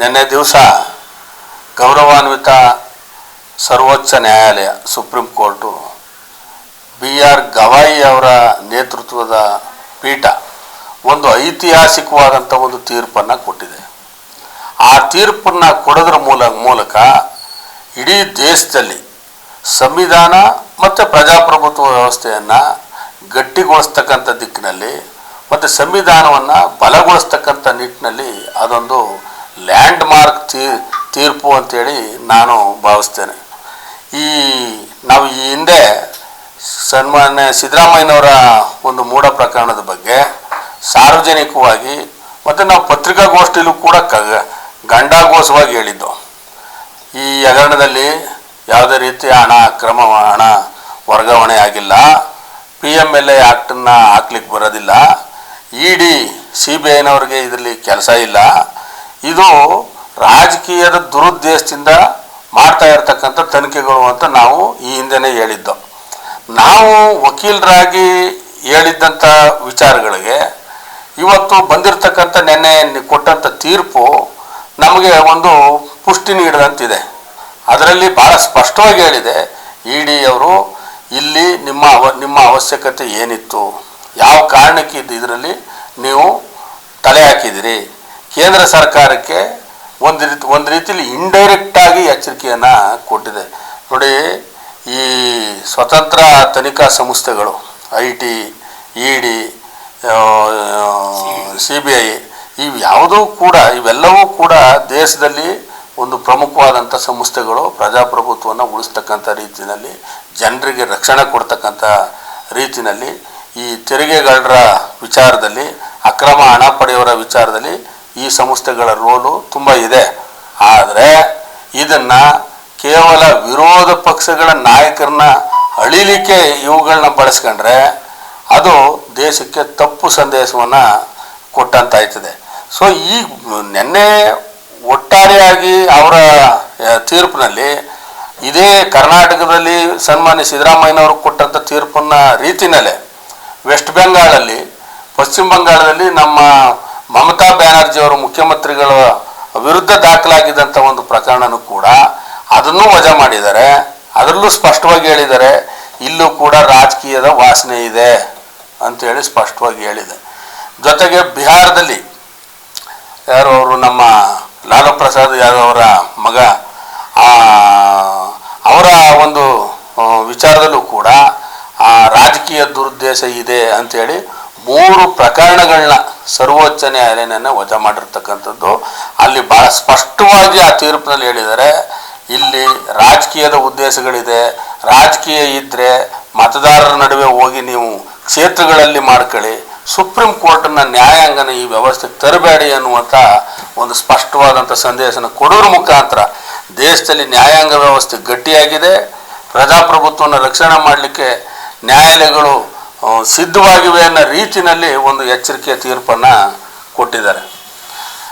ನಿನ್ನೆ ದಿವಸ ಗೌರವಾನ್ವಿತ ಸರ್ವೋಚ್ಚ ನ್ಯಾಯಾಲಯ, supreme court B R Gavai ಅವರ ನೇತೃತ್ವದ ಪೀಠ ಒಂದು ಐತಿಹಾಸಿಕವಾದಂಥ ಒಂದು ತೀರ್ಪನ್ನು ಕೊಟ್ಟಿದೆ. ಆ ತೀರ್ಪನ್ನು ಕೊಡೋದ್ರ ಮೂಲ, ಮೂಲಕ ಇಡೀ ದೇಶದಲ್ಲಿ ಸಂವಿಧಾನ ಮತ್ತು ಪ್ರಜಾಪ್ರಭುತ್ವ ವ್ಯವಸ್ಥೆಯನ್ನು ಗಟ್ಟಿಗೊಳಿಸ್ತಕ್ಕಂಥ ದಿಕ್ಕಿನಲ್ಲಿ ಮತ್ತು ಸಂವಿಧಾನವನ್ನು ಬಲಗೊಳಿಸ್ತಕ್ಕಂಥ ನಿಟ್ಟಿನಲ್ಲಿ ಅದೊಂದು ಲ್ಯಾಂಡ್ ಮಾರ್ಕ್ ತೀರ್ಪು ಅಂತೇಳಿ ನಾನು ಭಾವಿಸ್ತೇನೆ. ಈ, ನಾವು ಈ ಹಿಂದೆ ಸನ್ಮಾನ್ಯ ಸಿದ್ದರಾಮಯ್ಯನವರ ಒಂದು ಮೂಡ ಪ್ರಕರಣದ ಬಗ್ಗೆ ಸಾರ್ವಜನಿಕವಾಗಿ ಮತ್ತು ನಾವು ಪತ್ರಿಕಾಗೋಷ್ಠಿಲೂ ಕೂಡ ಕ, ಗಂಡಾಘೋಷವಾಗಿ ಹೇಳಿದ್ದು. ಈ ಹಗರಣದಲ್ಲಿ ಯಾವುದೇ ರೀತಿಯ ಹಣ ಅಕ್ರಮ ಹಣ ವರ್ಗಾವಣೆ ಆಗಿಲ್ಲ. ಪಿ ಎಂ ಎಲ್ ಎ ಆ್ಯಕ್ಟನ್ನು ಹಾಕ್ಲಿಕ್ಕೆ ಬರೋದಿಲ್ಲ. ಇ ಡಿ, ಸಿ ಬಿ ಐನವ್ರಿಗೆ ಇದರಲ್ಲಿ ಕೆಲಸ ಇಲ್ಲ. ಇದು ರಾಜಕೀಯದ ದುರುದ್ದೇಶದಿಂದ ಮಾಡ್ತಾ ಇರತಕ್ಕಂಥ ತನಿಖೆಗಳು ಅಂತ ನಾವು ಈ ಹಿಂದೆನೇ ಹೇಳಿದ್ದು. ನಾವು ವಕೀಲರಾಗಿ ಹೇಳಿದ್ದಂಥ ವಿಚಾರಗಳಿಗೆ ಇವತ್ತು ಬಂದಿರತಕ್ಕಂಥ ನೆನ್ನೆ ಕೊಟ್ಟಂಥ ತೀರ್ಪು ನಮಗೆ ಒಂದು ಪುಷ್ಟಿ ನೀಡಿದಂತಿದೆ. ಅದರಲ್ಲಿ ಭಾಳ ಸ್ಪಷ್ಟವಾಗಿ ಹೇಳಿದೆ ಇ ಡಿ ಅವರು ಇಲ್ಲಿ ನಿಮ್ಮ ಅವ, ನಿಮ್ಮ ಅವಶ್ಯಕತೆ ಏನಿತ್ತು? ಯಾವ ಕಾರಣಕ್ಕೆ ಇದು ಇದರಲ್ಲಿ ನೀವು ತಲೆ ಹಾಕಿದಿರಿ ಕೇಂದ್ರ ಸರ್ಕಾರಕ್ಕೆ ಒಂದು ರೀತಿ, ಒಂದು ರೀತಿಯಲ್ಲಿ ಇಂಡೈರೆಕ್ಟಾಗಿ ಎಚ್ಚರಿಕೆಯನ್ನು ಕೊಟ್ಟಿದೆ. ನೋಡಿ, ಈ ಸ್ವತಂತ್ರ ತನಿಖಾ ಸಂಸ್ಥೆಗಳು I T E D C B I ಇವ್ಯಾವುದೂ ಕೂಡ, ಇವೆಲ್ಲವೂ ಕೂಡ ದೇಶದಲ್ಲಿ ಒಂದು ಪ್ರಮುಖವಾದಂಥ ಸಂಸ್ಥೆಗಳು ಪ್ರಜಾಪ್ರಭುತ್ವವನ್ನು ಉಳಿಸ್ತಕ್ಕಂಥ ರೀತಿಯಲ್ಲಿ ಜನರಿಗೆ ರಕ್ಷಣೆ ಕೊಡ್ತಕ್ಕಂಥ ರೀತಿಯಲ್ಲಿ ಈ ತೆರಿಗೆಗಳರ ವಿಚಾರದಲ್ಲಿ, ಅಕ್ರಮ ಹಣ ಪಡೆಯೋರ ವಿಚಾರದಲ್ಲಿ ಈ ಸಂಸ್ಥೆಗಳ ರೋಲು ತುಂಬ ಇದೆ. ಆದರೆ ಇದನ್ನು ಕೇವಲ ವಿರೋಧ ಪಕ್ಷಗಳ ನಾಯಕರನ್ನ ಅಳಿಲಿಕ್ಕೆ ಇವುಗಳನ್ನ ಬಳಸ್ಕೊಂಡ್ರೆ ಅದು ದೇಶಕ್ಕೆ ತಪ್ಪು ಸಂದೇಶವನ್ನು ಕೊಟ್ಟಂತಾಯ್ತದೆ. ಸೊ ಈ ನಿನ್ನೆ ಒಟ್ಟಾರೆಯಾಗಿ ಅವರ ತೀರ್ಪಿನಲ್ಲಿ ಇದೇ ಕರ್ನಾಟಕದಲ್ಲಿ ಸನ್ಮಾನ್ಯ ಸಿದ್ದರಾಮಯ್ಯನವರು ಕೊಟ್ಟಂಥ ತೀರ್ಪನ್ನ ರೀತಿನಲ್ಲೇ ವೆಸ್ಟ್ ಬೆಂಗಾಳಲ್ಲಿ ಪಶ್ಚಿಮ ಬಂಗಾಳದಲ್ಲಿ ನಮ್ಮ ಮಮತಾ ಬ್ಯಾನರ್ಜಿ ಅವರು ಮುಖ್ಯಮಂತ್ರಿಗಳ ವಿರುದ್ಧ ದಾಖಲಾಗಿದ್ದಂಥ ಒಂದು ಪ್ರಕರಣನೂ ಕೂಡ ಅದನ್ನು ವಜಾ ಮಾಡಿದ್ದಾರೆ. ಅದರಲ್ಲೂ ಸ್ಪಷ್ಟವಾಗಿ ಹೇಳಿದ್ದಾರೆ, ಇಲ್ಲೂ ಕೂಡ ರಾಜಕೀಯದ ವಾಸನೆ ಇದೆ ಅಂತೇಳಿ ಸ್ಪಷ್ಟವಾಗಿ ಹೇಳಿದೆ. ಜೊತೆಗೆ ಬಿಹಾರದಲ್ಲಿ ಯಾರು ಅವರು ನಮ್ಮ ಲಾಲು ಪ್ರಸಾದ್ ಯಾದವ್ ಅವರ ಮಗ ಅವರ ಒಂದು ವಿಚಾರದಲ್ಲೂ ಕೂಡ ರಾಜಕೀಯ ದುರುದ್ದೇಶ ಇದೆ ಅಂಥೇಳಿ ಮೂರು ಪ್ರಕರಣಗಳನ್ನ ಸರ್ವೋಚ್ಚ ನ್ಯಾಯಾಲಯನ ವಜಾ ಮಾಡಿರ್ತಕ್ಕಂಥದ್ದು. ಅಲ್ಲಿ ಭಾಳ ಸ್ಪಷ್ಟವಾಗಿ ಆ ತೀರ್ಪಿನಲ್ಲಿ ಹೇಳಿದ್ದಾರೆ, ಇಲ್ಲಿ ರಾಜಕೀಯದ ಉದ್ದೇಶಗಳಿದೆ, ರಾಜಕೀಯ ಇದ್ದರೆ ಮತದಾರರ ನಡುವೆ ಹೋಗಿ ನೀವು ಕ್ಷೇತ್ರಗಳಲ್ಲಿ ಮಾಡ್ಕೊಳ್ಳಿ, ಸುಪ್ರೀಂ ಕೋರ್ಟ್ನ ನ್ಯಾಯಾಂಗನ ಈ ವ್ಯವಸ್ಥೆಗೆ ತರಬೇಡಿ ಅನ್ನುವಂಥ ಒಂದು ಸ್ಪಷ್ಟವಾದಂಥ ಸಂದೇಶನ ಕೊಡೋದ್ರ ಮುಖಾಂತರ ದೇಶದಲ್ಲಿ ನ್ಯಾಯಾಂಗ ವ್ಯವಸ್ಥೆ ಗಟ್ಟಿಯಾಗಿದೆ ಪ್ರಜಾಪ್ರಭುತ್ವವನ್ನು ರಕ್ಷಣೆ ಮಾಡಲಿಕ್ಕೆ ನ್ಯಾಯಾಲಯಗಳು ಸಿದ್ಧವಾಗಿವೆ ಅನ್ನೋ ರೀತಿಯಲ್ಲಿ ಒಂದು ಎಚ್ಚರಿಕೆಯ ತೀರ್ಪನ್ನು ಕೊಟ್ಟಿದ್ದಾರೆ.